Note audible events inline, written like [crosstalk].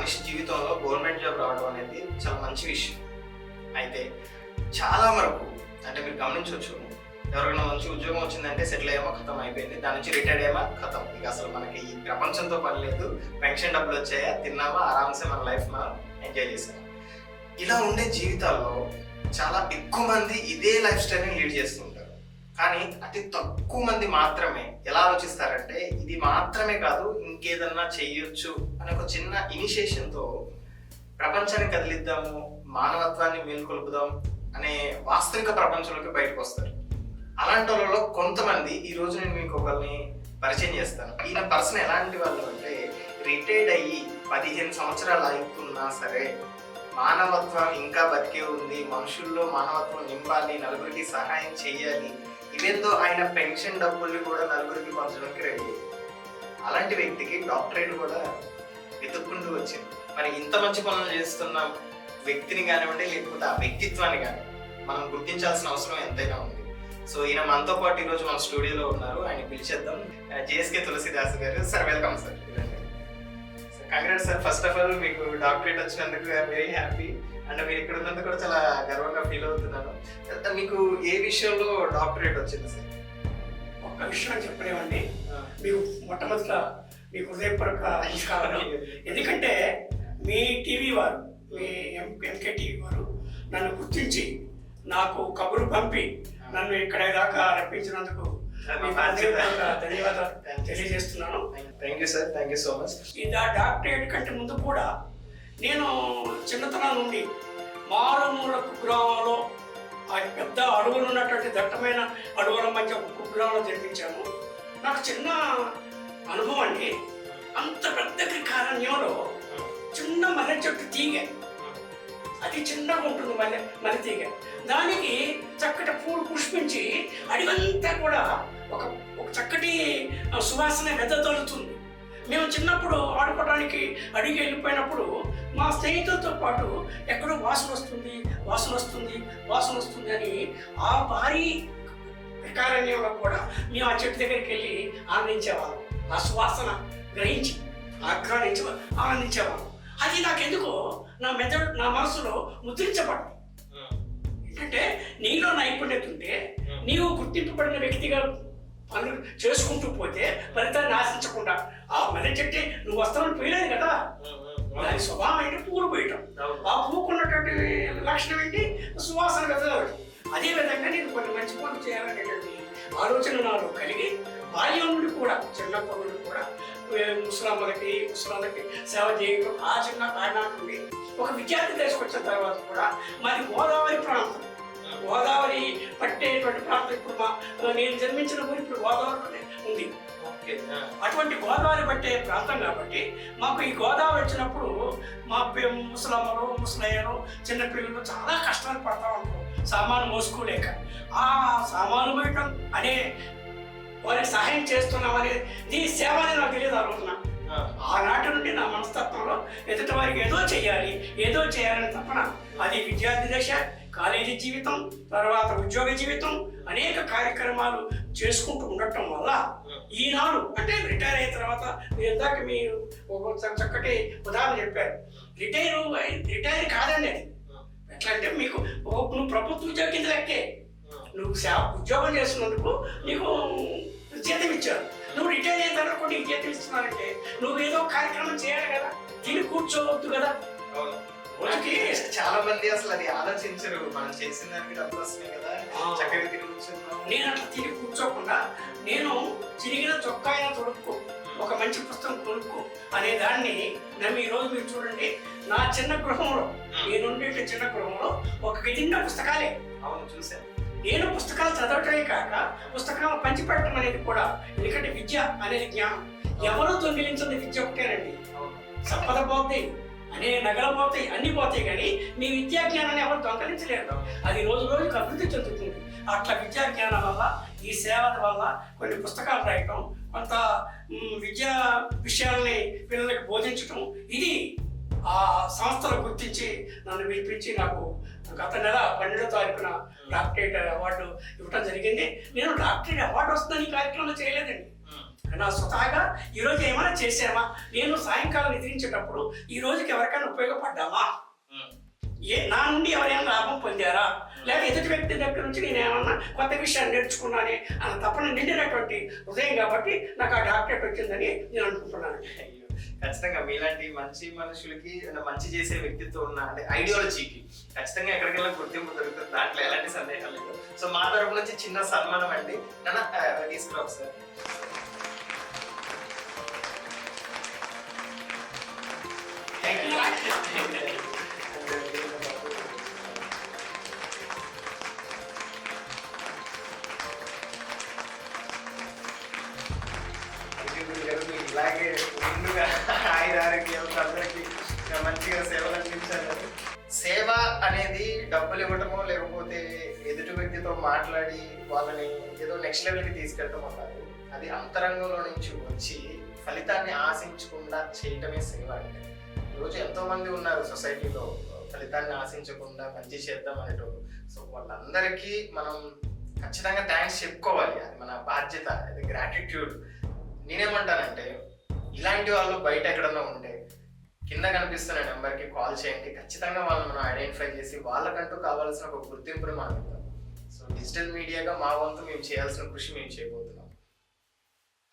మనిషి జీవితంలో government job రావడం అనేది చాలా మంచి విషయం. అయితే చాలా వరకు అంటే మీరు గమనించవచ్చు ఎవరికైనా మంచి ఉద్యోగం వచ్చిందంటే సెటిల్ అయ్యామో ఖతం అయిపోయింది. దాని నుంచి రిటైర్డ్ అయ్యామా ఖతం. ఇక అసలు మనకి ఈ ప్రపంచంతో పని లేదు. పెన్షన్ డబ్బులు వచ్చాయా తిన్నామా ఆరామ్సే మన లైఫ్ మనం ఎంజాయ్ చేసాం ఇలా ఉండే జీవితాల్లో చాలా ఎక్కువ మంది ఇదే లైఫ్ స్టైల్ని లీడ్ చేస్తుంటారు. కానీ అతి తక్కువ మంది మాత్రమే ఎలా ఆలోచిస్తారంటే ఇది మాత్రమే కాదు ఇంకేదన్నా చెయ్యొచ్చు అనే ఒక చిన్న ఇనిషియేషన్తో ప్రపంచాన్ని కదిలిద్దాము మానవత్వాన్ని మేల్కొల్పుదాం అనే వాస్తవిక ప్రపంచంలోకి బయటకు వస్తారు అలాంటి వాళ్ళలో కొంతమంది ఈ రోజు నేను మీకు ఒకరిని పరిచయం చేస్తాను. ఈయన పర్సన్ ఎలాంటి వాళ్ళు అంటే రిటైర్డ్ అయ్యి పదిహేను సంవత్సరాలు అవుతున్నా సరే మానవత్వం ఇంకా బతికే ఉంది మనుషుల్లో మానవత్వం నింపాలి నలుగురికి సహాయం చేయాలి ఇవేందో ఆయన పెన్షన్ డబ్బుల్ని కూడా నలుగురికి పంచడానికి రెడీ అలాంటి వ్యక్తికి డాక్టరేట్ కూడా వెతుక్కుంటూ వచ్చింది. మరి ఇంత మంచి పనులు చేస్తున్న వ్యక్తిని కానివ్వండి లేకపోతే ఆ వ్యక్తిత్వాన్ని కానీ మనం గుర్తించాల్సిన అవసరం ఎంతైనా ఉంది. సో ఈయన మనతో పాటు ఈరోజు మన స్టూడియోలో ఉన్నారు. ఆయన పిలిచేద్దాం. జేఎస్కే తులసిదాస్ గారు. Sir welcome sir. Congrats sir. First of all మీకు డాక్టరేట్ వచ్చినందుకు వెరీ హ్యాపీ. అండ్ మీరు ఇక్కడ ఉన్నందుకు కూడా చాలా గర్వంగా ఫీల్ అవుతున్నాను. మీకు ఏ విషయంలో డాక్టరేట్ వచ్చింది సార్? ఒక్క విషయం చెప్పలేమండి. మీకు మొట్టమొదట మీకు హృదయపూర్వక [laughs] నమస్కారాలు. ఎందుకంటే మీ టీవీ వారు మీ ఎం ఎంకే టీవీ వారు నన్ను గుర్తించి నాకు కబురు పంపి నన్ను ఇక్కడ దాకా రప్పించినందుకు [laughs] ధన్యవాదాలు తెలియజేస్తున్నాను. Thank you sir thank you so much డా- డాక్టరేట్ కంటే ముందు కూడా నేను చిన్నతనం నుండి మారుమూల కుగ్రామంలో ఆ పెద్ద అడవులు ఉన్నటువంటి దట్టమైన అడవుల మధ్య ఒక కుగ్రామంలో జన్మించాము నాకు చిన్న అనుభవం అండి. అంత పెద్ద కారణ్యంలో చిన్న మల్లె చెట్టు తీగ. అది చిన్నగా ఉంటుంది మల్లె మల్లె తీగ. దానికి చక్కటి పూలు పుష్పించి అడివంతా కూడా ఒక ఒక చక్కటి సువాసన వెదజల్లుతుంది. మేము చిన్నప్పుడు ఆడుకోవడానికి అడిగి వెళ్ళిపోయినప్పుడు మా స్నేహితులతో పాటు ఎక్కడో వాసన వస్తుంది వాసన వస్తుంది వాసన వస్తుంది అని ఆ భారీ వికారణ్యంలో కూడా మేము ఆ చెట్టు దగ్గరికి వెళ్ళి ఆనందించేవాళ్ళం. ఆ సువాసన గ్రహించి ఆగ్రహించి ఆనందించేవాళ్ళం. అది నాకెందుకో నా మెదడు నా మనసులో ముద్రించబడింది ఎందుకంటే నీలో నైపుణ్యత ఉంటే నీవు గుర్తింపబడిన వ్యక్తిగా పనులు చేసుకుంటూ పోతే ఫలితాన్ని ఆశించకుండా ఆ మెదడు చెట్టే నువ్వు వస్తావని పోయలేదు కదా లక్షణం ఏంటి సువాసన కదా అదే విధంగా నేను కొన్ని మంచి పనులు చేయాలనేటువంటి ఆలోచన నాలో కలిగి బాల్యం నుండి కూడా చిన్నప్పటి నుండి కూడా ముసలమ్మలకి ముసలాళ్ళకి సేవ చేయడం ఆ చిన్న కారణాల నుండి ఒక విద్యార్థి దశకు వచ్చిన తర్వాత కూడా మాది గోదావరి ప్రాంతం. గోదావరి పట్టేటువంటి ప్రాంతం ఇప్పుడు మా నేను జన్మించిన ఊరు ఇప్పుడు గోదావరిలోనే ఉంది. అటువంటి గోదావరి పట్టే ప్రాంతం కాబట్టి మాకు ఈ గోదావరి వచ్చినప్పుడు మా ముసలమ్మలు ముసలయ్యలు చిన్నపిల్లలు చాలా కష్టాలు పడతా ఉంటారు. సామాను మోసుకోలేక. ఆ సామాను వేయటం అనే వారికి సహాయం చేస్తున్నామని దీని సేవ అని నాకు తెలియదు ఆ రోజున. ఆనాటి నుండి నా మనస్తత్వంలో ఎదుటి వారికి ఏదో చేయాలి ఏదో చేయాలని తప్పన అది విద్యార్థి దశ కాలేజీ జీవితం తర్వాత ఉద్యోగ జీవితం అనేక కార్యక్రమాలు చేసుకుంటూ ఉండటం వల్ల ఈనాడు అంటే రిటైర్ అయిన తర్వాత మీరు ఇందాక మీరు ఒక చక్కటి ఉదాహరణ చెప్పారు. రిటైర్ రిటైర్ కాదండి అది. ఎట్లా అంటే మీకు నువ్వు ప్రభుత్వ ఉద్యోగం కింద లెక్కే. నువ్వు సేవ ఉద్యోగం చేస్తున్నందుకు నీకు జీతం ఇచ్చారు. నువ్వు రిటైర్ అయిన తర్వాత కూడా నీకు జీతం ఇస్తున్నారంటే నువ్వు ఏదో కార్యక్రమం చేయాలి కదా. తిని కూర్చోవద్దు కదా. రోజుకి చాలా మంది అసలు అది ఆలోచించరు. మనం చేసిన దానికి డబ్బులు వస్తున్నాయి కదా. చక్కగా తిరిగి కూర్చున్నాం నేను అట్లా తిని కూర్చోకుండా నేను చిరిగిన చొక్కా అయినా తొడుక్కో ఒక మంచి పుస్తకం కొనుక్కో అనే దాన్ని ఈ రోజు మీరు చూడండి. నా చిన్న గృహంలో నేను ఉండే చిన్న గృహంలో ఒక నిండా పుస్తకాలే. అవును చూసాను నేను పుస్తకాలు చదవటమే కాక పుస్తకాలు పంచిపెట్టడం అనేది కూడా ఎందుకంటే విద్య అనేది జ్ఞానం. ఎవరో దొంగిలించిన విద్య ఒకటేనండి. సంపద పోతాయి అనే నగలు పోతాయి అన్ని పోతాయి కానీ మీ విద్యా జ్ఞానాన్ని ఎవరు దొంగలించలేరు. అది రోజు రోజుకి అభివృద్ధి చెందుతుంది. అట్లా విద్యా జ్ఞానం వల్ల ఈ సేవల వల్ల కొన్ని పుస్తకాలు రాయటం కొంత విద్యా విషయాల్ని పిల్లలకి బోధించటం ఇది ఆ సంస్థలు గుర్తించి నన్ను పిలిపించి నాకు గత నెల పన్నెండో తారీఖున డాక్టరేట్ అవార్డు ఇవ్వటం జరిగింది. నేను డాక్టరేట్ అవార్డు వస్తుందని ఈ కార్యక్రమంలో చేయలేదండి. నా స్వతహాగా ఈ రోజు ఏమైనా చేసామా నేను సాయంకాలం నిద్రించేటప్పుడు ఈ రోజుకి ఎవరికైనా ఉపయోగపడ్డామా ఏ నా నుండి ఎవరైనా లాభం పొందారా? లేదా ఎదుటి వ్యక్తి దగ్గర నుంచి నేను ఏమన్నా కొత్త విషయాన్ని నేర్చుకున్నానే అన్న తప్పన నిండినటువంటి హృదయం కాబట్టి నాకు ఆ డాక్టరేట్ వచ్చిందని నేను అనుకుంటున్నాను. అయ్యో. ఖచ్చితంగా మీలాంటి మంచి మనుషులకి మంచి చేసే వ్యక్తిత్వం ఉన్న అంటే ఐడియాలజీకి ఖచ్చితంగా ఎక్కడికెళ్ళినా గుర్తింపు దొరుకుతుంది దాంట్లో ఎలాంటి సందేహం లేదు. సో మా తరపు నుంచి చిన్న సన్మానం అండి. నాన్న ఆ, ఇలాగే ముందుగా ఆయన ఆరోగ్యాలు అందరికీ మంచిగా సేవలు అందించారు సేవ అనేది డబ్బులు ఇవ్వటమో లేకపోతే ఎదుటి వ్యక్తితో మాట్లాడి వాళ్ళని ఏదో నెక్స్ట్ లెవెల్కి తీసుకెళ్ళటం అన్నారు అది అంతరంగంలో నుంచి వచ్చి ఫలితాన్ని ఆశించకుండా చేయటమే సేవ అంటే. ఈరోజు ఎంతో మంది ఉన్నారు సొసైటీలో. ఫలితాన్ని ఆశించకుండా పని చేద్దాం అనేటోళ్ళు. సో వాళ్ళందరికీ మనం ఖచ్చితంగా థ్యాంక్స్ చెప్పుకోవాలి. అది మన బాధ్యత అది గ్రాటిట్యూడ్ నేనేమంటానంటే ఇలాంటి వాళ్ళు బయట ఎక్కడన్నా ఉంటే కింద కనిపిస్తున్న నెంబర్కి కాల్ చేయండి. ఖచ్చితంగా వాళ్ళని మనం ఐడెంటిఫై చేసి వాళ్ళకంటూ కావాల్సిన ఒక గుర్తింపుని మనం ఇద్దాం. సో డిజిటల్ మీడియాగా మా వంతు మేము చేయాల్సిన కృషి మేము చేయబోతున్నాం.